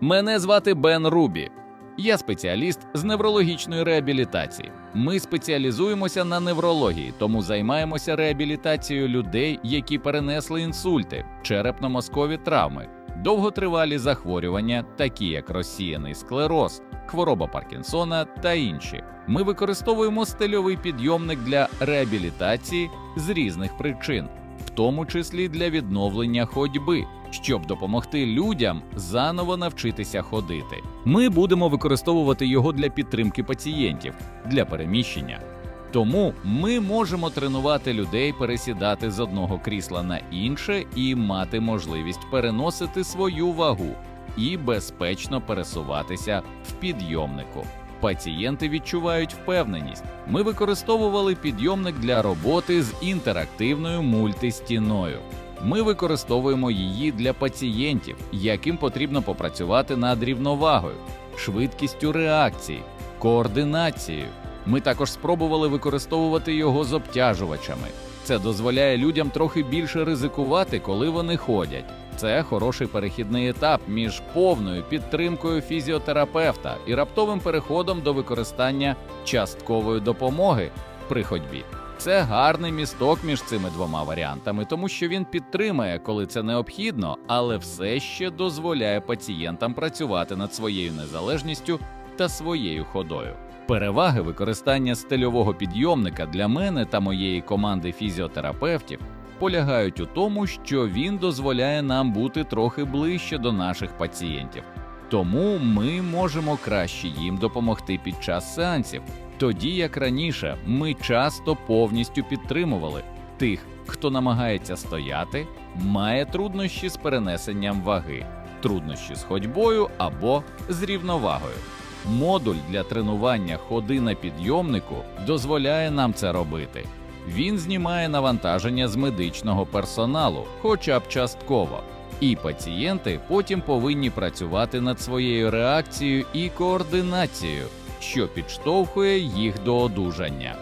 Мене звати Бен Рубі. Я спеціаліст з неврологічної реабілітації. Ми спеціалізуємося на неврології, тому займаємося реабілітацією людей, які перенесли інсульти, черепно-мозкові травми, довготривалі захворювання, такі як розсіяний склероз, хвороба Паркінсона та інші. Ми використовуємо стильовий підйомник для реабілітації з різних причин, в тому числі для відновлення ходьби, щоб допомогти людям заново навчитися ходити. Ми будемо використовувати його для підтримки пацієнтів, для переміщення. Тому ми можемо тренувати людей пересідати з одного крісла на інше і мати можливість переносити свою вагу і безпечно пересуватися в підйомнику. Пацієнти відчувають впевненість. Ми використовували підйомник для роботи з інтерактивною мультистіною. Ми використовуємо її для пацієнтів, яким потрібно попрацювати над рівновагою, швидкістю реакції, координацією. Ми також спробували використовувати його з обтяжувачами. Це дозволяє людям трохи більше ризикувати, коли вони ходять. Це хороший перехідний етап між повною підтримкою фізіотерапевта і раптовим переходом до використання часткової допомоги при ходьбі. Це гарний місток між цими двома варіантами, тому що він підтримує, коли це необхідно, але все ще дозволяє пацієнтам працювати над своєю незалежністю та своєю ходою. Переваги використання стильового підйомника для мене та моєї команди фізіотерапевтів полягають у тому, що він дозволяє нам бути трохи ближче до наших пацієнтів. Тому ми можемо краще їм допомогти під час сеансів, тоді як раніше ми часто повністю підтримували тих, хто намагається стояти, має труднощі з перенесенням ваги, труднощі з ходьбою або з рівновагою. Модуль для тренування ходи на підйомнику дозволяє нам це робити. Він знімає навантаження з медичного персоналу, хоча б частково, і пацієнти потім повинні працювати над своєю реакцією і координацією, що підштовхує їх до одужання.